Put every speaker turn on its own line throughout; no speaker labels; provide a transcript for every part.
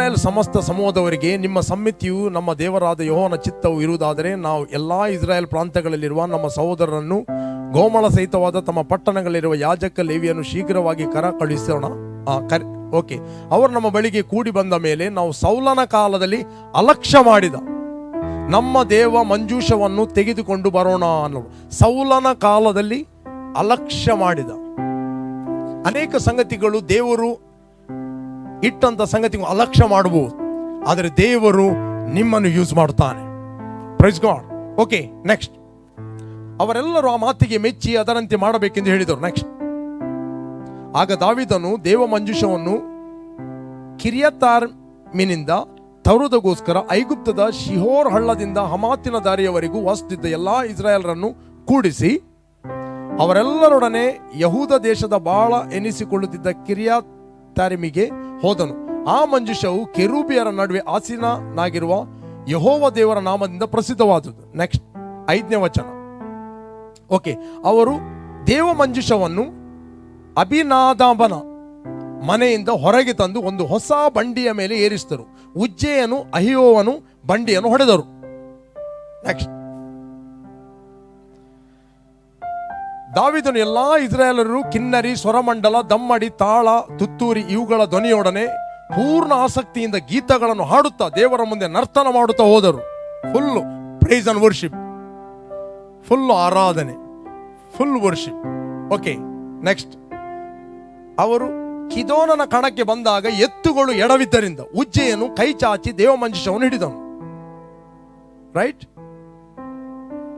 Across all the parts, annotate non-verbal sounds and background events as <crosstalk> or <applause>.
ಇಸ್ರಾಯೇಲ್ ಸಮಸ್ತ ಸಮೂಹದವರಿಗೆ, ನಿಮ್ಮ ಸಮ್ಮಿತಿಯು ನಮ್ಮ ದೇವರಾದ ಯೋಹನ ಚಿತ್ತವು ಇರುವುದಾದರೆ, ನಾವು ಎಲ್ಲಾ ಇಸ್ರಾಯೇಲ್ ಪ್ರಾಂತ್ಯಗಳಲ್ಲಿರುವ ನಮ್ಮ ಸಹೋದರರನ್ನು ಗೋಮಳ ಸಹಿತವಾದ ತಮ್ಮ ಪಟ್ಟಣಗಳಲ್ಲಿರುವ ಯಾಜಕ ಲೇವಿಯನ್ನು ಶೀಘ್ರವಾಗಿ ಕರ ಕಳುಹಿಸೋಣ ಕರ್, ಓಕೆ. ಅವರು ನಮ್ಮ ಬಳಿಗೆ ಕೂಡಿ ಬಂದ ಮೇಲೆ ನಾವು ಸೌಲನ ಕಾಲದಲ್ಲಿ ಅಲಕ್ಷ್ಯ ಮಾಡಿದ. ನಮ್ಮ ದೇವ ಮಂಜೂಷವನ್ನು ತೆಗೆದುಕೊಂಡು ಬರೋಣ ಅನ್ನೋ ಸೌಲನ ಕಾಲದಲ್ಲಿ ಅಲಕ್ಷ್ಯ ಮಾಡಿದ. ಅನೇಕ ಸಂಗತಿಗಳು ದೇವರು ಇಟ್ಟಂತ ಸಂಗತಿ ಅಲಕ್ಷ್ಯ ಮಾಡಬಹುದು ಆದರೆ ದೇವರು ನಿಮ್ಮನ್ನು ಯೂಸ್ ಮಾಡುತ್ತಾನೆ ಪ್ರೈಸ್ ಗಾಡ್ ಓಕೆ ನೆಕ್ಸ್ಟ್ ಅವರೆಲ್ಲರೂ ಆ ಮಾತಿಗೆ ಮೆಚ್ಚಿ ಅದರಂತೆ ಮಾಡಬೇಕೆಂದು ಹೇಳಿದರು. ನೆಕ್ಸ್ಟ್ ಆಗ ದಾವಿದನು ದೇವ ಮಂಜುಷವನ್ನು ಕಿರಿಯತಾರ್ಮಿನಿಂದ ತರುವುದಕ್ಕೋಸ್ಕರ ಐಗುಪ್ತದ ಶಿಹೋರ್ ಹಳ್ಳದಿಂದ ಹಮಾತಿನ ದಾರಿಯವರೆಗೂ ವಾಸುತ್ತಿದ್ದ ಎಲ್ಲ ಇಸ್ರಾಯೇಲರನ್ನು ಕೂಡಿಸಿ ಅವರೆಲ್ಲರೊಡನೆ ಯಹೂದ ದೇಶದ ಬಾಳ ಎನಿಸಿಕೊಳ್ಳುತ್ತಿದ್ದ ಕಿರಿಯಾತಾರಿಮಿಗೆ ಹೋದನು. ಆ ಮಂಜುಷವು ಕೆರೂಬಿಯರ ನಡುವೆ ಆಸೀನನಾಗಿರುವ ಯಹೋವ ದೇವರ ನಾಮದಿಂದ ಪ್ರಸಿದ್ಧವಾದುದು. ನೆಕ್ಸ್ಟ್ ಐದನೇ ವಚನ. ಓಕೆ ಅವರು ದೇವ ಮಂಜುಷವನ್ನು ಅಭಿನಾದಾಬನ ಮನೆಯಿಂದ ಹೊರಗೆ ತಂದು ಒಂದು ಹೊಸ ಬಂಡಿಯ ಮೇಲೆ ಏರಿಸಿದರು. ಉಜ್ಜೆಯನು ಅಹಿಯೋವನು ಬಂಡಿಯನ್ನು ಹೊಡೆದರು. ನೆಕ್ಸ್ಟ್ ದಾವಿದನು ಎಲ್ಲಾ ಇಸ್ರಾಯೇಲರು ಕಿನ್ನರಿ, ಸ್ವರಮಂಡಲ, ದಮ್ಮಡಿ, ತಾಳ, ತುತ್ತೂರಿ ಇವುಗಳ ಧ್ವನಿಯೊಡನೆ ಪೂರ್ಣ ಆಸಕ್ತಿಯಿಂದ ಗೀತಗಳನ್ನು ಹಾಡುತ್ತಾ ದೇವರ ಮುಂದೆ ನರ್ತನ ಮಾಡುತ್ತಾ ಹೋದರು. Full praise and worship full ಆರಾಧನೆ. ಫುಲ್ ವರ್ಷಿಪ್ ಓಕೆ ನೆಕ್ಸ್ಟ್ ಅವರು ಕಿದೋನನ ಕಣಕ್ಕೆ ಬಂದಾಗ ಎತ್ತುಗಳು ಎಡವಿದ್ದರಿಂದ ಉಜ್ಜೆಯನ್ನು ಕೈ ಚಾಚಿ ದೇವಮಂಜುಷವನ್ನು ಹಿಡಿದನು. ರೈಟ್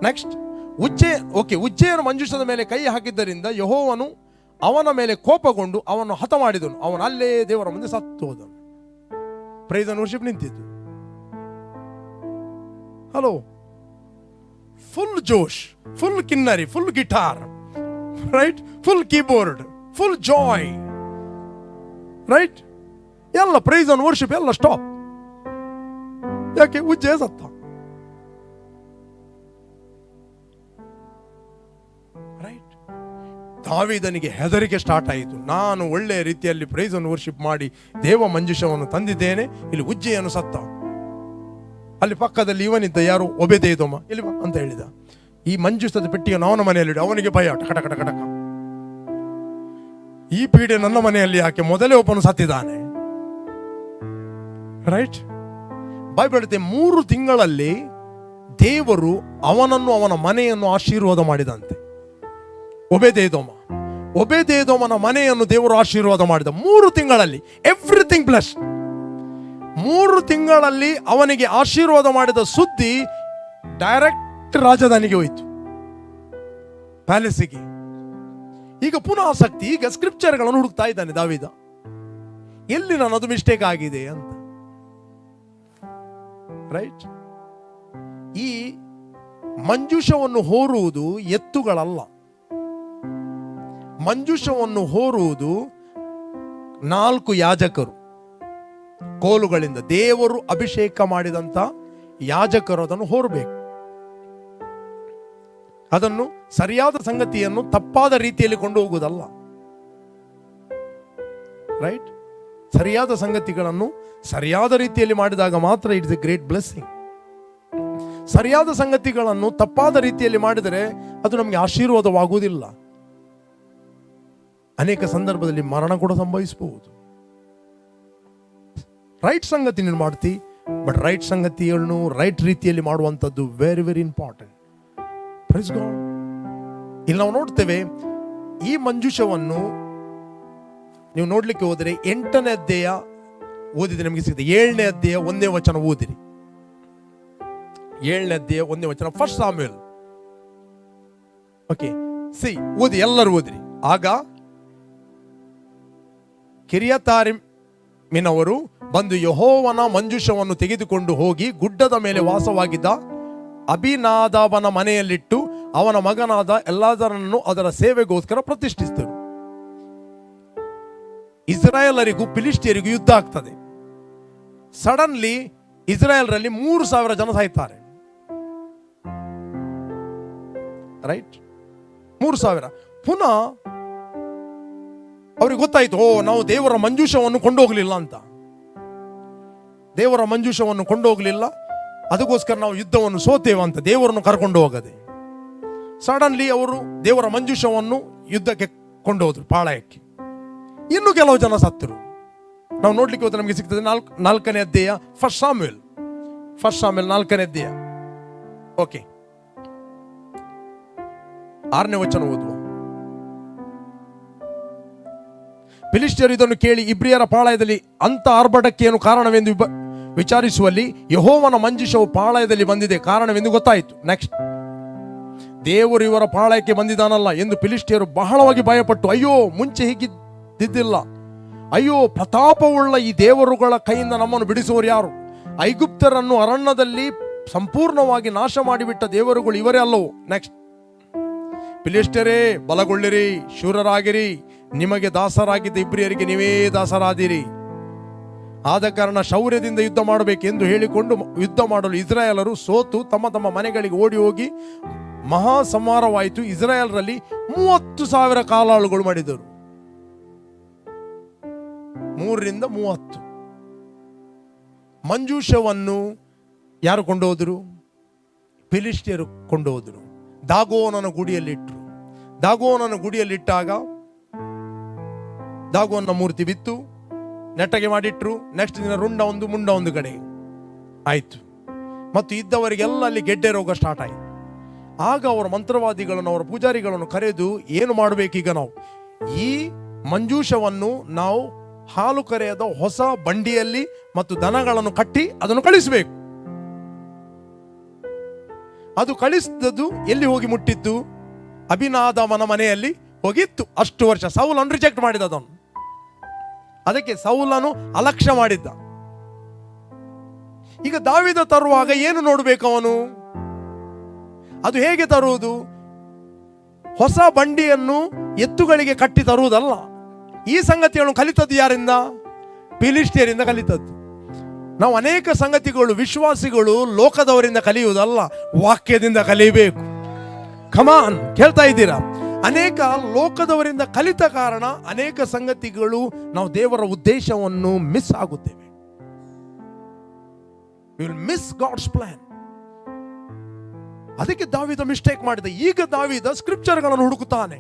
ನೆಕ್ಸ್ಟ್ ಉಜ್ಜೆ, ಓಕೆ, ಉಜ್ಜೆಯನ್ನು ಮಂಜುಷದ ಮೇಲೆ ಕೈ ಹಾಕಿದ್ದರಿಂದ ಯಹೋವನು ಅವನ ಮೇಲೆ ಕೋಪಗೊಂಡು ಅವನು ಹತ ಮಾಡಿದನು. ಅವನು ಅಲ್ಲೇ ದೇವರ ಮುಂದೆ ಸತ್ತು ಹೋದನು. ಅಂಡ್ ವರ್ಷಿಪ್ ನಿಂತಿದ್ದು. ಹಲೋ ಫುಲ್ ಜೋಶ್ ಫುಲ್ ಕಿನ್ನರಿ full guitar right full keyboard full joy right ಎಲ್ಲ ಪ್ರೈಸ್ ವರ್ಶಿಪ್ ವರ್ಷಿಪ್ ಎಲ್ಲ ಸ್ಟಾಪ್ ಯಾಕೆ? ಉಜ್ಜೆ ಸತ್ತ. ದಾವಿದನಿಗೆ ಹೆದರಿಕೆ ಸ್ಟಾರ್ಟ್ ಆಯಿತು. ನಾನು ಒಳ್ಳೆಯ ರೀತಿಯಲ್ಲಿ ಪ್ರೈಸನ್ನು ವರ್ಷಿಪ್ ಮಾಡಿ ದೇವ ಮಂಜುಷವನ್ನು ತಂದಿದ್ದೇನೆ. ಇಲ್ಲಿ ಉಜ್ಜೆಯನ್ನು ಸತ್ತ. ಅಲ್ಲಿ ಪಕ್ಕದಲ್ಲಿ ಇವನಿದ್ದ ಯಾರು? ಒಬೆದೇದೊಮ್ಮ ಇಲ್ಲಿ ಅಂತ ಹೇಳಿದ. ಈ ಮಂಜುಷದ ಪೆಟ್ಟಿಗೆ ಅವನ ಮನೆಯಲ್ಲಿ. ಅವನಿಗೆ ಭಯ. ಟಕ ಟಕ ಈ ಪೀಡೆ ನನ್ನ ಮನೆಯಲ್ಲಿ ಯಾಕೆ? ಮೊದಲೇ ಒಬ್ಬನು ಸತ್ತಿದ್ದಾನೆ. ರೈಟ್ ಹೇಳುತ್ತೆ ಮೂರು ತಿಂಗಳಲ್ಲಿ ದೇವರು ಅವನನ್ನು ಅವನ ಮನೆಯನ್ನು ಆಶೀರ್ವಾದ ಮಾಡಿದಂತೆ. ಒಬೆದೇದೋಮ ಒಬೆದೇದೋಮನ ಮನೆಯನ್ನು ದೇವರು ಆಶೀರ್ವಾದ ಮಾಡಿದ ಮೂರು ತಿಂಗಳಲ್ಲಿ ಎವ್ರಿಥಿಂಗ್ ಪ್ಲಸ್ ಮೂರು ತಿಂಗಳಲ್ಲಿ ಅವನಿಗೆ ಆಶೀರ್ವಾದ ಮಾಡಿದ ಸುದ್ದಿ ಡೈರೆಕ್ಟ್ ರಾಜಧಾನಿಗೆ ಹೋಯಿತು. ಪ್ಯಾಲೇಸಿಗೆ ಈಗ ಪುನಃ ಆಸಕ್ತಿ, ಈಗ ಸ್ಕ್ರಿಪ್ಚರ್ಗಳನ್ನು ಹುಡುಕ್ತಾ ಇದ್ದಾನೆ ದಾವಿದ. ಎಲ್ಲಿ ನಾನು ಅದು ಮಿಸ್ಟೇಕ್ ಆಗಿದೆ ಅಂತ. ರೈಟ್ ಈ ಮಂಜುಷವನ್ನು ಹೋರುವುದು ಎತ್ತುಗಳಲ್ಲ. ಮಂಜುಷವನ್ನು ಹೋರುವುದು ನಾಲ್ಕು ಯಾಜಕರು. ಕೋಲುಗಳಿಂದ ದೇವರು ಅಭಿಷೇಕ ಮಾಡಿದಂತ ಯಾಜಕರು ಅದನ್ನು ಹೋರಬೇಕು. ಅದನ್ನು ಸರಿಯಾದ ಸಂಗತಿಯನ್ನು ತಪ್ಪಾದ ರೀತಿಯಲ್ಲಿ ಕೊಂಡು ಹೋಗುವುದಲ್ಲ. ರೈಟ್ ಸರಿಯಾದ ಸಂಗತಿಗಳನ್ನು ಸರಿಯಾದ ರೀತಿಯಲ್ಲಿ ಮಾಡಿದಾಗ ಮಾತ್ರ ಇಟ್ಸ್ ಎ ಗ್ರೇಟ್ ಬ್ಲೆಸ್ಸಿಂಗ್ ಸರಿಯಾದ ಸಂಗತಿಗಳನ್ನು ತಪ್ಪಾದ ರೀತಿಯಲ್ಲಿ ಮಾಡಿದರೆ ಅದು ನಮಗೆ ಆಶೀರ್ವಾದವಾಗುವುದಿಲ್ಲ. ಅನೇಕ ಸಂದರ್ಭದಲ್ಲಿ ಮರಣ ಕೂಡ ಸಂಭವಿಸಬಹುದು. ರೈಟ್ ಸಂಗತಿ ನೀನು ಮಾಡ್ತಿ ಬಟ್ ರೈಟ್ ಸಂಗತಿಯನ್ನು ರೈಟ್ ರೀತಿಯಲ್ಲಿ ಮಾಡುವಂಥದ್ದು ವೆರಿ ವೆರಿ ಇಂಪಾರ್ಟೆಂಟ್ ಇಲ್ಲಿ ನಾವು ನೋಡ್ತೇವೆ, ಈ ಮಂಜುಷವನ್ನು ನೀವು ನೋಡ್ಲಿಕ್ಕೆ ಹೋದರೆ ಎಂಟನೇ ಅಧ್ಯಾಯ ಓದಿದ್ರೆ ನಿಮಗೆ ಸಿಗುತ್ತೆ. ಏಳನೇ ಅಧ್ಯಾಯ ಒಂದೇ ವಚನ ಓದಿರಿ. ಏಳನೇ ಅಧ್ಯಾಯ ಒಂದೇ ವಚನ ಫಸ್ಟ್ ಓಕೆ ಸಿ ಓದಿ, ಎಲ್ಲರೂ ಓದಿರಿ. ಆಗ ಕಿರಿಯತಾರಿಮಿನವರು ಬಂದು ಯಹೋವನ ಮಂಜುಷವನ್ನು ತೆಗೆದುಕೊಂಡು ಹೋಗಿ ಗುಡ್ಡದ ಮೇಲೆ ವಾಸವಾಗಿದ್ದ ಅಭಿನಾದವನ ಮನೆಯಲ್ಲಿಟ್ಟು ಅವನ ಮಗನಾದ ಎಲ್ಲಾದರನ್ನು ಅದರ ಸೇವೆಗೋಸ್ಕರ ಪ್ರತಿಷ್ಠಿಸಿದರು. ಇಸ್ರಾಯೇಲರಿಗೂ ಫಿಲಿಸ್ಟಿಯರಿಗೂ ಯುದ್ಧ ಆಗ್ತದೆ. ಸಡನ್ಲಿ ಇಸ್ರಾಯೇಲ್ರಲ್ಲಿ ಮೂರು ಸಾವಿರ ಜನ ಸಾಯ್ತಾರೆ. ರೈಟ್? ಮೂರು ಸಾವಿರ. ಪುನಃ ಅವ್ರಿಗೆ ಗೊತ್ತಾಯ್ತು, ಓ, ನಾವು ದೇವರ ಮಂಜೂಷವನ್ನು ಕೊಂಡೋಗ್ಲಿಲ್ಲ ಅಂತ. ದೇವರ ಮಂಜೂಷವನ್ನು ಕೊಂಡೋಗ್ಲಿಲ್ಲ, ಅದಕ್ಕೋಸ್ಕರ ನಾವು ಯುದ್ಧವನ್ನು ಸೋತೇವೆ ಅಂತ ದೇವರನ್ನು ಕರ್ಕೊಂಡು ಹೋಗದೆ. ಸಡನ್ಲಿ ಅವರು ದೇವರ ಮಂಜೂಷವನ್ನು ಯುದ್ಧಕ್ಕೆ ಕೊಂಡೋದ್ರು ಪಾಳಯಕ್ಕೆ. ಇನ್ನು ಕೆಲವು ಜನ ಸತ್ತರು. ನಾವು ನೋಡ್ಲಿಕ್ಕೆ ಹೋದ್ರೆ ನಮಗೆ ಸಿಗ್ತದೆ ನಾಲ್ಕು, ನಾಲ್ಕನೇ ಅಧ್ಯಾಯ ಫಸ್ಟ್ ಸಾಮ್ಯಲ್ ಫಸ್ಟ್ ಸಾಮ್ಯಲ್ ನಾಲ್ಕನೇ ಅಧ್ಯಾಯ. ಓಕೆ ಆರನೇ ವಚನ ಓದುವ. ಫಿಲಿಸ್ಟಿಯರು ಇದನ್ನು ಕೇಳಿ ಇಬ್ರಿಯರ ಪಾಳಯದಲ್ಲಿ ಅಂತ ಆರ್ಭಟಕ್ಕೆ ಏನು ಕಾರಣವೆಂದು ವಿಚಾರಿಸುವಲ್ಲಿ ಯಹೋವನ ಮಂಜುಷವು ಪಾಳಯದಲ್ಲಿ ಬಂದಿದೆ. ಕಾರಣವೆಂದು ಗೊತ್ತಾಯಿತು. ನೆಕ್ಸ್ಟ್ ದೇವರು ಇವರ ಪಾಳಯಕ್ಕೆ ಬಂದಿದ್ದಾನಲ್ಲ ಎಂದು ಫಿಲಿಸ್ಟಿಯರು ಬಹಳವಾಗಿ ಭಯಪಟ್ಟು, ಅಯ್ಯೋ, ಮುಂಚೆ ಹೀಗಿದ್ದಿದ್ದಿಲ್ಲ. ಅಯ್ಯೋ, ಪ್ರತಾಪವುಳ್ಳ ಈ ದೇವರುಗಳ ಕೈಯಿಂದ ನಮ್ಮನ್ನು ಬಿಡಿಸುವರು ಯಾರು? ಐಗುಪ್ತರನ್ನು ಅರಣ್ಯದಲ್ಲಿ ಸಂಪೂರ್ಣವಾಗಿ ನಾಶ ಮಾಡಿಬಿಟ್ಟ ದೇವರುಗಳು ಇವರೇ ಅಲ್ಲವು. ನೆಕ್ಸ್ಟ್ ಫಿಲಿಸ್ಟರೇ ಬಲಗೊಳ್ಳಿರಿ, ಶೂರರಾಗಿರಿ. ನಿಮಗೆ ದಾಸರಾಗಿದ್ದ ಇಬ್ರಿಯರಿಗೆ ನೀವೇ ದಾಸರಾದಿರಿ. ಆದ ಕಾರಣ ಶೌರ್ಯದಿಂದ ಯುದ್ಧ ಮಾಡಬೇಕೆಂದು ಹೇಳಿಕೊಂಡು ಯುದ್ಧ ಮಾಡಲು ಇಸ್ರಾಯೇಲರು ಸೋತು ತಮ್ಮ ತಮ್ಮ ಮನೆಗಳಿಗೆ ಓಡಿ ಹೋಗಿ ಮಹಾ ಸಂಹಾರವಾಯಿತು. ಇಸ್ರಾಯೇಲ್ರಲ್ಲಿ ಮೂವತ್ತು ಸಾವಿರ ಕಾಲಾಳುಗಳು ಮಾಡಿದರು. ಮೂರರಿಂದ ಮೂವತ್ತು. ಮಂಜೂಷವನ್ನು ಯಾರು ಕೊಂಡೋದರು? ಫಿಲಿಸ್ಟಿಯರು ಕೊಂಡೋದರು. ದಾಗೋನನ ಗುಡಿಯಲ್ಲಿಟ್ಟರು. ದಾಗೋನನ ಗುಡಿಯಲ್ಲಿಟ್ಟಾಗ ದಾಗೋನ ಮೂರ್ತಿ ಬಿತ್ತು, ನೆಟ್ಟಗೆ ಮಾಡಿಟ್ರು ನೆಕ್ಸ್ಟ್ ದಿನ ರುಂಡ ಒಂದು, ಮುಂಡ ಒಂದು ಕಡೆ. ಆಯ್ತು. ಮತ್ತು ಇದ್ದವರಿಗೆಲ್ಲ ಅಲ್ಲಿ ಗೆಡ್ಡೆ ರೋಗ ಸ್ಟಾರ್ಟ್ ಆಯಿತು. ಆಗ ಅವರ ಮಂತ್ರವಾದಿಗಳನ್ನು, ಅವರ ಪೂಜಾರಿಗಳನ್ನು ಕರೆದು ಏನು ಮಾಡಬೇಕೀಗ ನಾವು? ಈ ಮಂಜೂಷವನ್ನು ನಾವು ಹಾಲು ಕರೆಯದ ಹೊಸ ಬಂಡಿಯಲ್ಲಿ ಮತ್ತು ದನಗಳನ್ನು ಕಟ್ಟಿ ಅದನ್ನು ಕಳಿಸಬೇಕು. ಅದು ಕಳಿಸಿದದ್ದು ಎಲ್ಲಿ ಹೋಗಿ ಮುಟ್ಟಿದ್ದು ಅಭಿನಾದವನ ಮನೆಯಲ್ಲಿ ಹೋಗಿತ್ತು. ಅಷ್ಟು ವರ್ಷ ಸೌಲನ್ನು ರಿಜೆಕ್ಟ್ ಮಾಡಿದ ಅದನ್ನು ಅದಕ್ಕೆ ಸೌಲನು ಅಲಕ್ಷ್ಯ ಮಾಡಿದ್ದ. ಈಗ ದಾವಿದ ತರುವಾಗ ಏನು ನೋಡಬೇಕು ಅವನು? ಅದು ಹೇಗೆ ತರುವುದು? ಹೊಸ ಬಂಡಿಯನ್ನು ಎತ್ತುಗಳಿಗೆ ಕಟ್ಟಿ ತರುವುದಲ್ಲ. ಈ ಸಂಗತಿಗಳನ್ನು ಕಲಿತದ್ದು ಯಾರಿಂದ? ಪಿಲಿಸ್ಟಿಯರಿಂದ ಕಲಿತದ್ದು. ನಾವು ಅನೇಕ ಸಂಗತಿಗಳು ವಿಶ್ವಾಸಿಗಳು ಲೋಕದವರಿಂದ ಕಲಿಯುವುದಲ್ಲ, ವಾಕ್ಯದಿಂದ ಕಲಿಯಬೇಕು ಕಮಾನ್ ಕೇಳ್ತಾ ಇದ್ದೀರಾ? ಅನೇಕ ಲೋಕದವರಿಂದ ಕಲಿತ ಕಾರಣ ಅನೇಕ ಸಂಗತಿಗಳು ನಾವು ದೇವರ ಉದ್ದೇಶವನ್ನು ಮಿಸ್ ಆಗುತ್ತೇವೆ. ವಿಲ್ ಮಿಸ್ ಗಾಡ್ಸ್ ಪ್ಲಾನ್ ಅದಕ್ಕೆ ದಾವಿದ ಮಿಸ್ಟೇಕ್ ಮಾಡಿದ. ಈಗ ದಾವಿದ ಸ್ಕ್ರಿಪ್ಚರ್ಗಳನ್ನು ಹುಡುಕುತ್ತಾನೆ.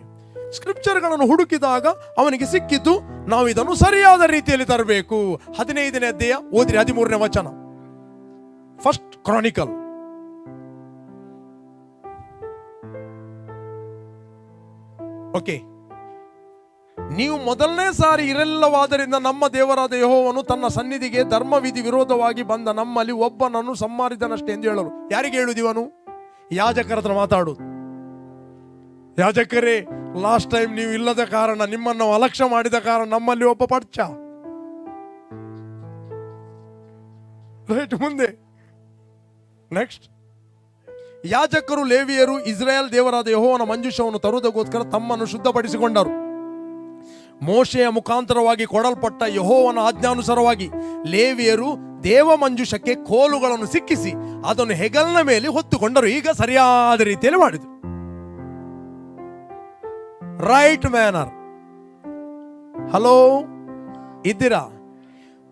ಸ್ಕ್ರಿಪ್ಚರ್ಗಳನ್ನು ಹುಡುಕಿದಾಗ ಅವನಿಗೆ ಸಿಕ್ಕಿದ್ದು ನಾವು ಇದನ್ನು ಸರಿಯಾದ ರೀತಿಯಲ್ಲಿ ತರಬೇಕು. ಹದಿನೈದನೇ ಅಧ್ಯಾಯ ಓದಿರಿ ಹದಿಮೂರನೇ ವಚನ. First Chronicle okay. ನೀವು ಮೊದಲನೇ ಸಾರಿ ಇರಲ್ಲವಾದ್ದರಿಂದ ನಮ್ಮ ದೇವರಾದ ಯಹೋವನು ತನ್ನ ಸನ್ನಿಧಿಗೆ ಧರ್ಮವಿಧಿ ವಿರೋಧವಾಗಿ ಬಂದ ನಮ್ಮಲ್ಲಿ ಒಬ್ಬನನ್ನು ಸಂಮಾರಿದನಷ್ಟೇ ಎಂದು ಹೇಳಲು. ಯಾರಿಗೆ ಹೇಳುದಿವನು ಯಾಜಕರ ಹತ್ರ ಮಾತಾಡು. ಯಾಜಕರೇ ಲಾಸ್ಟ್ ಟೈಮ್ ನೀವು ಇಲ್ಲದ ಕಾರಣ, ನಿಮ್ಮನ್ನು ಅಲಕ್ಷ್ಯ ಮಾಡಿದ ಕಾರಣ ನಮ್ಮಲ್ಲಿ ಒಬ್ಬ ಪಡ್ಚ ರೈಟ್ ಮುಂದೆ. ನೆಕ್ಸ್ಟ್ ಯಾಜಕರು, ಲೇವಿಯರು, ಇಸ್ರಾಯೇಲ್ ದೇವರಾದ ಯಹೋವನ ಮಂಜುಷವನ್ನು ತರುವುದಕ್ಕೋಸ್ಕರ ತಮ್ಮನ್ನು ಶುದ್ಧಪಡಿಸಿಕೊಂಡರು. ಮೋಶೆಯ ಮುಖಾಂತರವಾಗಿ ಕೊಡಲ್ಪಟ್ಟ ಯಹೋವನ ಆಜ್ಞಾನುಸಾರವಾಗಿ ಲೇವಿಯರು ದೇವ ಮಂಜುಷಕ್ಕೆ ಕೋಲುಗಳನ್ನು ಸಿಕ್ಕಿಸಿ ಅದನ್ನು ಹೆಗಲ್ನ ಮೇಲೆ ಹೊತ್ತುಕೊಂಡರು. ಈಗ ಸರಿಯಾದ ರೀತಿಯಲ್ಲಿ ಮಾಡಿದರು. ರೈಟ್ ಮ್ಯಾನರ್ ಹಲೋ ಇದ್ದೀರಾ?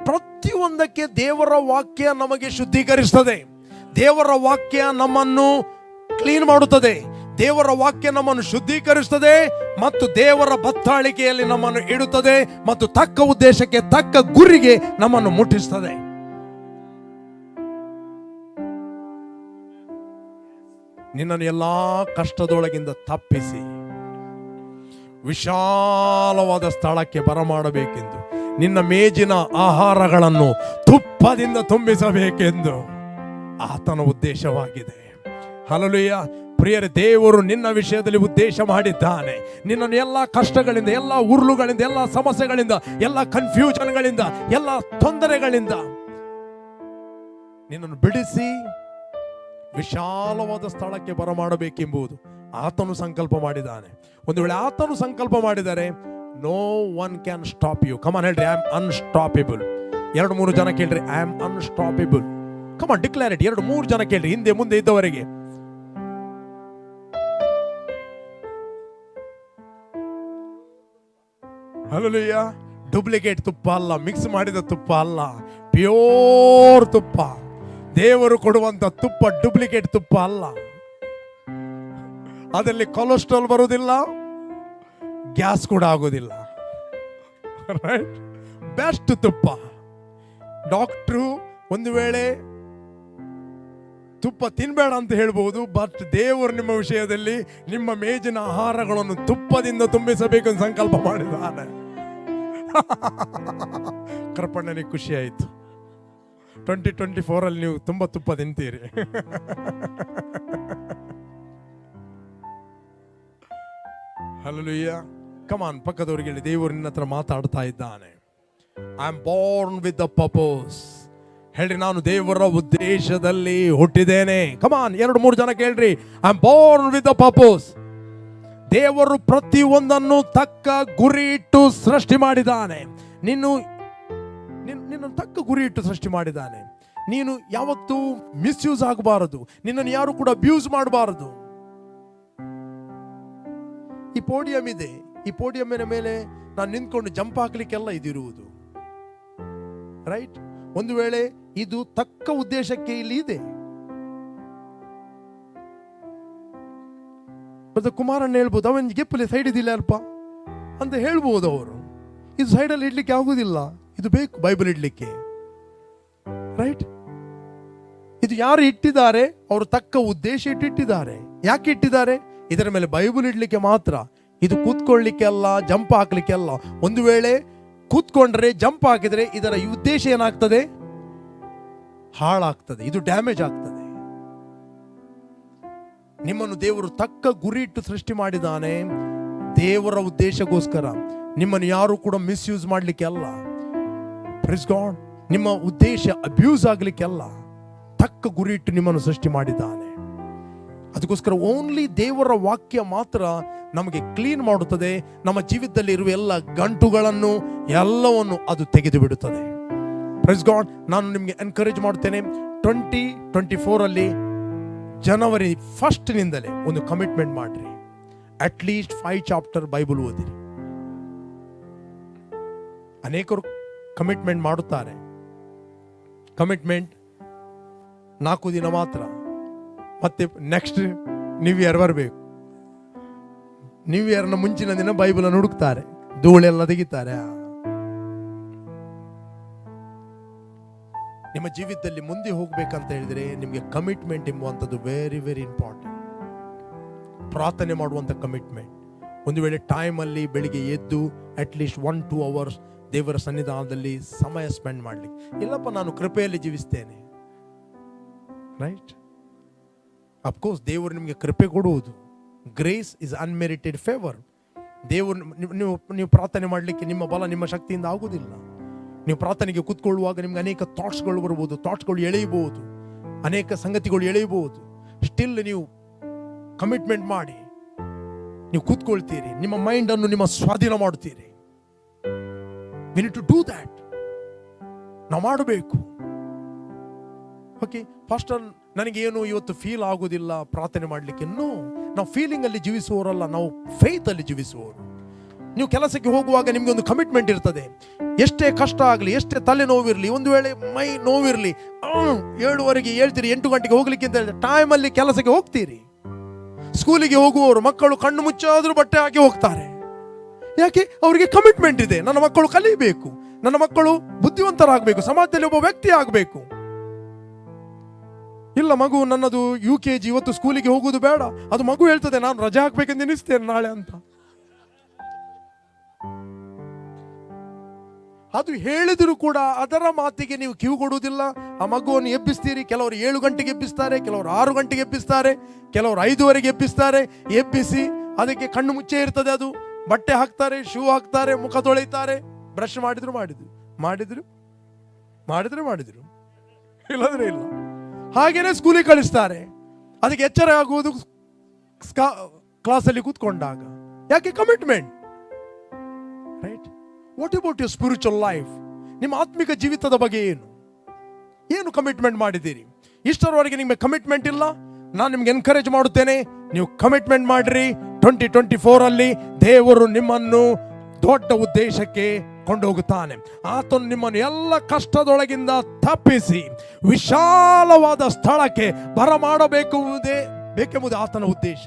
ಪ್ರತಿಯೊಂದಕ್ಕೆ ದೇವರ ವಾಕ್ಯ ನಮಗೆ ಶುದ್ಧೀಕರಿಸ್ತದೆ. ದೇವರ ವಾಕ್ಯ ನಮ್ಮನ್ನು ಕ್ಲೀನ್ ಮಾಡುತ್ತದೆ. ದೇವರ ವಾಕ್ಯ ನಮ್ಮನ್ನು ಶುದ್ಧೀಕರಿಸುತ್ತದೆ ಮತ್ತು ದೇವರ ಬತ್ತಾಳಿಕೆಯಲ್ಲಿ ನಮ್ಮನ್ನು ಇಡುತ್ತದೆ ಮತ್ತು ತಕ್ಕ ಉದ್ದೇಶಕ್ಕೆ, ತಕ್ಕ ಗುರಿಗೆ ನಮ್ಮನ್ನು ಮುಟ್ಟಿಸುತ್ತದೆ. ನಿನ್ನನ್ನು ಎಲ್ಲಾ ಕಷ್ಟದೊಳಗಿಂದ ತಪ್ಪಿಸಿ. ವಿಶಾಲವಾದ ಸ್ಥಳಕ್ಕೆ ಬರಮಾಡಬೇಕೆಂದು, ನಿನ್ನ ಮೇಜಿನ ಆಹಾರಗಳನ್ನು ತುಪ್ಪದಿಂದ ತುಂಬಿಸಬೇಕೆಂದು. ಆತನ ಉದ್ದೇಶವಾಗಿದೆ. ಹಲಲುಯ್ಯ ಪ್ರಿಯರ, ದೇವರು ನಿನ್ನ ವಿಷಯದಲ್ಲಿ ಉದ್ದೇಶ ಮಾಡಿದ್ದಾನೆ. ನಿನ್ನನ್ನು ಎಲ್ಲ ಕಷ್ಟಗಳಿಂದ, ಎಲ್ಲ ಉರುಳುಗಳಿಂದ, ಎಲ್ಲ ಸಮಸ್ಯೆಗಳಿಂದ, ಎಲ್ಲ ಕನ್ಫ್ಯೂಷನ್ಗಳಿಂದ ಎಲ್ಲ ತೊಂದರೆಗಳಿಂದ ನಿನ್ನನ್ನು ಬಿಡಿಸಿ ವಿಶಾಲವಾದ ಸ್ಥಳಕ್ಕೆ ಬರಮಾಡಬೇಕೆಂಬುದು ಆತನು ಸಂಕಲ್ಪ ಮಾಡಿದ್ದಾನೆ. ಒಂದು ವೇಳೆ ಆತನು ಸಂಕಲ್ಪ ಮಾಡಿದರೆ no one can stop you come on ಹೇಳ್ರಿ ಐ ಆಮ್ ಅನ್ಸ್ಟಾಪೇಬಲ್ ಎರಡು, ಮೂರು ಜನ ಕೇಳ್ರಿ I am unstoppable come on declare it ಎರಡು, ಮೂರು ಜನ ಕೇಳ್ರಿ. ಹಿಂದೆ, ಮುಂದೆ ಇದ್ದವರಿಗೆ. ಹಲೋಯ್ಯ ಡೂಪ್ಲಿಕೇಟ್ ತುಪ್ಪ ಅಲ್ಲ. ಮಿಕ್ಸ್ ಮಾಡಿದ ತುಪ್ಪ ಅಲ್ಲ. ಪ್ಯೂರ್ ತುಪ್ಪ. ದೇವರು ಕೊಡುವಂತ ತುಪ್ಪ ಡೂಪ್ಲಿಕೇಟ್ ತುಪ್ಪ ಅಲ್ಲ. ಅದರಲ್ಲಿ ಕೊಲೆಸ್ಟ್ರಾಲ್ ಬರುವುದಿಲ್ಲ. ಗ್ಯಾಸ್ ಕೂಡ ಆಗೋದಿಲ್ಲ ರೈಟ್ ಬೆಸ್ಟ್ ತುಪ್ಪ. ಡಾಕ್ಟ್ರು ಒಂದು ವೇಳೆ ತುಪ್ಪ ತಿನ್ಬೇಡ ಅಂತ ಹೇಳ್ಬೋದು ಬಟ್ ದೇವರು ನಿಮ್ಮ ವಿಷಯದಲ್ಲಿ ನಿಮ್ಮ ಮೇಜಿನ ಆಹಾರಗಳನ್ನು ತುಪ್ಪದಿಂದ ತುಂಬಿಸಬೇಕು ಅಂತ ಸಂಕಲ್ಪ ಮಾಡಿದ್ದಾನೆ. <laughs> ಕರ್ಪಣ್ಣನಿಗೆ ಖುಷಿ ಆಯಿತು ಟ್ವೆಂಟಿ ಟ್ವೆಂಟಿ ಫೋರಲ್ಲಿ ನೀವು ತುಂಬ ತುಪ್ಪ ತಿಂತೀರಿ. <laughs> ಹಲಲುಯ್ಯ ಕಮಾನ್ ಪಕ್ಕದವ್ರಿಗೆ ಹೇಳಿ, ದೇವರು ನಿನ್ನ ಹತ್ರ ಮಾತಾಡ್ತಾ ಇದ್ದಾನೆ. I am born with the purpose ಹೇಳ್ರಿ, ನಾನು ದೇವರ ಉದ್ದೇಶದಲ್ಲಿ ಹುಟ್ಟಿದ್ದೇನೆ. ಕಮಾನ್ ಎರಡು, ಮೂರು ಜನ ಕೇಳ್ರಿ. I am born with the purpose ದೇವರು ಪ್ರತಿಯೊಂದನ್ನು ತಕ್ಕ ಗುರಿ ಇಟ್ಟು ಸೃಷ್ಟಿ ಮಾಡಿದ್ದಾನೆ. ನೀನು ನಿನ್ನ ತಕ್ಕ ಗುರಿ ಇಟ್ಟು ಸೃಷ್ಟಿ ಮಾಡಿದ್ದಾನೆ. ನೀನು ಯಾವತ್ತೂ ಮಿಸ್ಯೂಸ್ ಆಗಬಾರದು. ನಿನ್ನನ್ನು ಯಾರು ಕೂಡ ಅಬ್ಯೂಸ್ ಮಾಡಬಾರದು. ಈ ಪೋಡಿಯಂ ಇದೆ. ಈ ಪೋಡಿಯಂ ಮೇಲೆ ನಾನು ನಿಂತ್ಕೊಂಡು ಜಂಪ್ ಹಾಕ್ಲಿಕ್ಕೆಲ್ಲ ಇದಿರುವುದು. ರೈಟ್ ಒಂದು ವೇಳೆ ಇದು ತಕ್ಕ ಉದ್ದೇಶಕ್ಕೆ ಇಲ್ಲಿ ಇದೆ. ಕುಮಾರಣ್ಣ ಹೇಳ್ಬೋದು ಅವನ್ ಗೆಪ್ಪಲಿ ಸೈಡ್ ಇದಿಲ್ಲ ಅಲ್ಪ? ಅಂತ ಹೇಳ್ಬೋದು ಅವರು. ಇದು ಸೈಡಲ್ಲಿ ಇಡ್ಲಿಕ್ಕೆ ಆಗುದಿಲ್ಲ. ಇದು ಬೇಕು ಬೈಬಲ್ ಇಡ್ಲಿಕ್ಕೆ. ರೈಟ್ ಇದು ಯಾರು ಇಟ್ಟಿದ್ದಾರೆ? ಅವರು ತಕ್ಕ ಉದ್ದೇಶ ಇಟ್ಟಿಟ್ಟಿದ್ದಾರೆ. ಯಾಕೆ ಇಟ್ಟಿದ್ದಾರೆ? ಇದರ ಮೇಲೆ ಬೈಬಲ್ ಇಡ್ಲಿಕ್ಕೆ ಮಾತ್ರ. ಇದು ಕೂತ್ಕೊಳ್ಳಿಕ್ಕೆ ಅಲ್ಲ, ಜಂಪ್ ಹಾಕ್ಲಿಕ್ಕೆ ಅಲ್ಲ. ಒಂದು ವೇಳೆ ಕೂತ್ಕೊಂಡ್ರೆ ಜಂಪ್ ಹಾಕಿದ್ರೆ ಇದರ ಉದ್ದೇಶ ಏನಾಗ್ತದೆ? ಹಾಳಾಗ್ತದೆ, ಇದು ಡ್ಯಾಮೇಜ್ ಆಗ್ತದೆ. ನಿಮ್ಮನ್ನು ದೇವರು ತಕ್ಕ ಗುರಿ ಇಟ್ಟು ಸೃಷ್ಟಿ ಮಾಡಿದ್ದಾನೆ ದೇವರ ಉದ್ದೇಶಕ್ಕೋಸ್ಕರ. ನಿಮ್ಮನ್ನು ಯಾರು ಕೂಡ ಮಿಸ್ಯೂಸ್ ಮಾಡಲಿಕ್ಕೆ ಅಲ್ಲ ಪ್ರಿಸ್ ಗಾಡ್ ನಿಮ್ಮ ಉದ್ದೇಶ ಅಬ್ಯೂಸ್ ಆಗಲಿಕ್ಕೆ ಅಲ್ಲ ತಕ್ಕ ಗುರಿ ಇಟ್ಟು ನಿಮ್ಮನ್ನು ಸೃಷ್ಟಿ ಮಾಡಿದ್ದಾನೆ ಅದಕ್ಕೋಸ್ಕರ ಓನ್ಲಿ ದೇವರ ವಾಕ್ಯ ಮಾತ್ರ ನಮಗೆ ಕ್ಲೀನ್ ಮಾಡುತ್ತದೆ. ನಮ್ಮ ಜೀವಿತದಲ್ಲಿ ಇರುವ ಎಲ್ಲ ಗಂಟುಗಳನ್ನು, ಎಲ್ಲವನ್ನು ಅದು ತೆಗೆದು ಬಿಡುತ್ತದೆ ಪ್ರೆಸ್ ಗಾಡ್ ನಾನು ನಿಮಗೆ ಎನ್ಕರೇಜ್ ಮಾಡ್ತೇನೆ. ಟ್ವೆಂಟಿ ಟ್ವೆಂಟಿ ಫೋರಲ್ಲಿ ಜನವರಿ ಫಸ್ಟ್ನಿಂದಲೇ ಒಂದು ಕಮಿಟ್ಮೆಂಟ್ ಮಾಡಿರಿ. At least five chapter Bible ಓದಿರಿ. ಅನೇಕರು ಕಮಿಟ್ಮೆಂಟ್ ಮಾಡುತ್ತಾರೆ. ಕಮಿಟ್ಮೆಂಟ್ ನಾಲ್ಕು ದಿನ ಮಾತ್ರ. ಮತ್ತೆ ನೆಕ್ಸ್ಟ್ ನ್ಯೂ ಇಯರ್ ಬರಬೇಕು. ನ್ಯೂ ಇಯರ್ನ ಮುಂಚಿನ ದಿನ ಬೈಬಲನ್ನು ಹುಡುಕ್ತಾರೆ. ಧೂಳೆಲ್ಲ ತೆಗಿತಾರೆ. ನಿಮ್ಮ ಜೀವಿತದಲ್ಲಿ ಮುಂದೆ ಹೋಗ್ಬೇಕಂತ ಹೇಳಿದರೆ ನಿಮಗೆ ಕಮಿಟ್ಮೆಂಟ್ ಎಂಬುವಂಥದ್ದು ವೆರಿ ವೆರಿ ಇಂಪಾರ್ಟೆಂಟ್ ಪ್ರಾರ್ಥನೆ ಮಾಡುವಂಥ ಕಮಿಟ್ಮೆಂಟ್ ಒಂದು ವೇಳೆ ಟೈಮಲ್ಲಿ ಬೆಳಿಗ್ಗೆ ಎದ್ದು ಅಟ್ಲೀಸ್ಟ್ ಒನ್ ಟೂ ಅವರ್ಸ್ ದೇವರ ಸನ್ನಿಧಾನದಲ್ಲಿ ಸಮಯ ಸ್ಪೆಂಡ್ ಮಾಡಲಿಕ್ಕೆ. ಇಲ್ಲಪ್ಪ, ನಾನು ಕೃಪೆಯಲ್ಲಿ ಜೀವಿಸ್ತೇನೆ. ರೈಟ್ ಅಫ್ಕೋರ್ಸ್ ದೇವರು ನಿಮಗೆ ಕೃಪೆ ಕೊಡುವುದು. ಗ್ರೇಸ್ ಇಸ್ ಅನ್ಮೆರಿಟೆಡ್ ಫೇವರ್ ದೇವರು ನೀವು- ನೀವು ನೀವು ಪ್ರಾರ್ಥನೆ ಮಾಡಲಿಕ್ಕೆ ನಿಮ್ಮ ಬಲ ನಿಮ್ಮ ಶಕ್ತಿಯಿಂದ ಆಗುವುದಿಲ್ಲ. ನೀವು ಪ್ರಾರ್ಥನೆಗೆ ಕೂತ್ಕೊಳ್ಳುವಾಗ ನಿಮ್ಗೆ ಅನೇಕ ಥಾಟ್ಸ್ಗಳು ಬರ್ಬೋದು ಥಾಟ್ಸ್ಗಳು ಎಳೆಯಬಹುದು, ಅನೇಕ ಸಂಗತಿಗಳು ಎಳೆಯಬಹುದು. ಸ್ಟಿಲ್ ನೀವು ಕಮಿಟ್ಮೆಂಟ್ ಮಾಡಿ, ನೀವು ಕೂತ್ಕೊಳ್ತೀರಿ, ನಿಮ್ಮ ಮೈಂಡನ್ನು ನಿಮ್ಮ ಸ್ವಾಧೀನ ಮಾಡುತ್ತೀರಿ. ವಿ ಟು ಡೂ ದ್ಯಾಟ್ ನಾವು ಮಾಡಬೇಕು. ಓಕೆ ಫಸ್ಟ್ ನನಗೇನು ಇವತ್ತು ಫೀಲ್ ಆಗೋದಿಲ್ಲ ಪ್ರಾರ್ಥನೆ ಮಾಡಲಿಕ್ಕೆ? ನೋ ನಾವು ಫೀಲಿಂಗಲ್ಲಿ ಜೀವಿಸುವವರಲ್ಲ, ನಾವು ಫೇತಲ್ಲಿ ಜೀವಿಸುವವರು. ನೀವು ಕೆಲಸಕ್ಕೆ ಹೋಗುವಾಗ ನಿಮಗೆ ಒಂದು ಕಮಿಟ್ಮೆಂಟ್ ಇರ್ತದೆ. ಎಷ್ಟೇ ಕಷ್ಟ ಆಗಲಿ, ಎಷ್ಟೇ ತಲೆ ನೋವಿರಲಿ ಒಂದು ವೇಳೆ ಮೈ ನೋವಿರಲಿ ಏಳುವರೆಗೆ ಹೇಳ್ತೀರಿ ಎಂಟು ಗಂಟೆಗೆ ಹೋಗ್ಲಿಕ್ಕೆ ಅಂತ ಹೇಳಿದ್ರೆ ಟೈಮಲ್ಲಿ ಕೆಲಸಕ್ಕೆ ಹೋಗ್ತೀರಿ. ಸ್ಕೂಲಿಗೆ ಹೋಗುವವರು, ಮಕ್ಕಳು ಕಣ್ಣು ಮುಚ್ಚಾದರೂ ಬಟ್ಟೆ ಹಾಕಿ ಹೋಗ್ತಾರೆ. ಯಾಕೆ? ಅವರಿಗೆ ಕಮಿಟ್ಮೆಂಟ್ ಇದೆ. ನನ್ನ ಮಕ್ಕಳು ಕಲಿಬೇಕು. ನನ್ನ ಮಕ್ಕಳು ಬುದ್ಧಿವಂತರಾಗಬೇಕು. ಸಮಾಜದಲ್ಲಿ ಒಬ್ಬ ವ್ಯಕ್ತಿ ಆಗಬೇಕು. ಇಲ್ಲ, ಮಗು ನನ್ನದು ಯು ಕೆ ಜಿ ಇವತ್ತು ಸ್ಕೂಲಿಗೆ ಹೋಗುವುದು ಬೇಡ. ಅದು ಮಗು ಹೇಳ್ತದೆ, ನಾನು ರಜೆ ಹಾಕ್ಬೇಕೆಂದು ಎನಿಸ್ತೇನೆ ನಾಳೆ ಅಂತ. ಅದು ಹೇಳಿದರೂ ಕೂಡ ಅದರ ಮಾತಿಗೆ ನೀವು ಕಿವು ಕೊಡುವುದಿಲ್ಲ. ಆ ಮಗುವನ್ನು ಎಬ್ಬಿಸ್ತೀರಿ, ಕೆಲವರು ಏಳು ಗಂಟೆಗೆ ಎಬ್ಬಿಸ್ತಾರೆ, ಕೆಲವರು ಆರು ಗಂಟೆಗೆ ಎಬ್ಬಿಸ್ತಾರೆ, ಕೆಲವರು ಐದುವರೆಗೆ ಎಬ್ಬಿಸ್ತಾರೆ, ಎಬ್ಬಿಸಿ ಅದಕ್ಕೆ ಕಣ್ಣು ಮುಚ್ಚೆ ಇರ್ತದೆ ಅದು. ಬಟ್ಟೆ ಹಾಕ್ತಾರೆ, ಶೂ ಹಾಕ್ತಾರೆ, ಮುಖ ತೊಳಿತಾರೆ ಬ್ರಷ್ ಮಾಡಿದ್ರು ಮಾಡಿದ್ರು. ಮಾಡಿದ್ರು, ಮಾಡಿದ್ರೆ ಮಾಡಿದ್ರು. ಇಲ್ಲದ್ರೆ ಇಲ್ಲ. ಹಾಗೇನೆ ಸ್ಕೂಲಿಗೆ ಕಳಿಸ್ತಾರೆ. ಅದಕ್ಕೆ ಎಚ್ಚರ ಆಗುವುದು ಕ್ಲಾಸಲ್ಲಿ ಕೂತ್ಕೊಂಡಾಗ. ಯಾಕೆ? Commitment right what about your spiritual life ನಿಮ್ಮ ಆತ್ಮಿಕ ಜೀವಿತದ ಬಗ್ಗೆ ಏನು? ಏನು ಕಮಿಟ್ಮೆಂಟ್ ಮಾಡಿದ್ದೀರಿ? ಇಷ್ಟರವರೆಗೆ ನಿಮಗೆ ಕಮಿಟ್ಮೆಂಟ್ ಇಲ್ಲ? ನಾನು ನಿಮ್ಗೆ ಎನ್ಕರೇಜ್ ಮಾಡುತ್ತೇನೆ, ನೀವು ಕಮಿಟ್ಮೆಂಟ್ ಮಾಡಿರಿ. ಟ್ವೆಂಟಿ ಟ್ವೆಂಟಿ ಫೋರಲ್ಲಿ ದೇವರು ನಿಮ್ಮನ್ನು ದೊಡ್ಡ ಉದ್ದೇಶಕ್ಕೆ ಕೊಂಡೋಗುತ್ತಾನೆ. ಆತನು ನಿಮ್ಮನ್ನು ಎಲ್ಲ ಕಷ್ಟದೊಳಗಿಂದ ತಪ್ಪಿಸಿ ವಿಶಾಲವಾದ ಸ್ಥಳಕ್ಕೆ ಬರಮಾಡಬೇಕುವುದೇ ಬೇಕೆಂಬುದು ಆತನ ಉದ್ದೇಶ.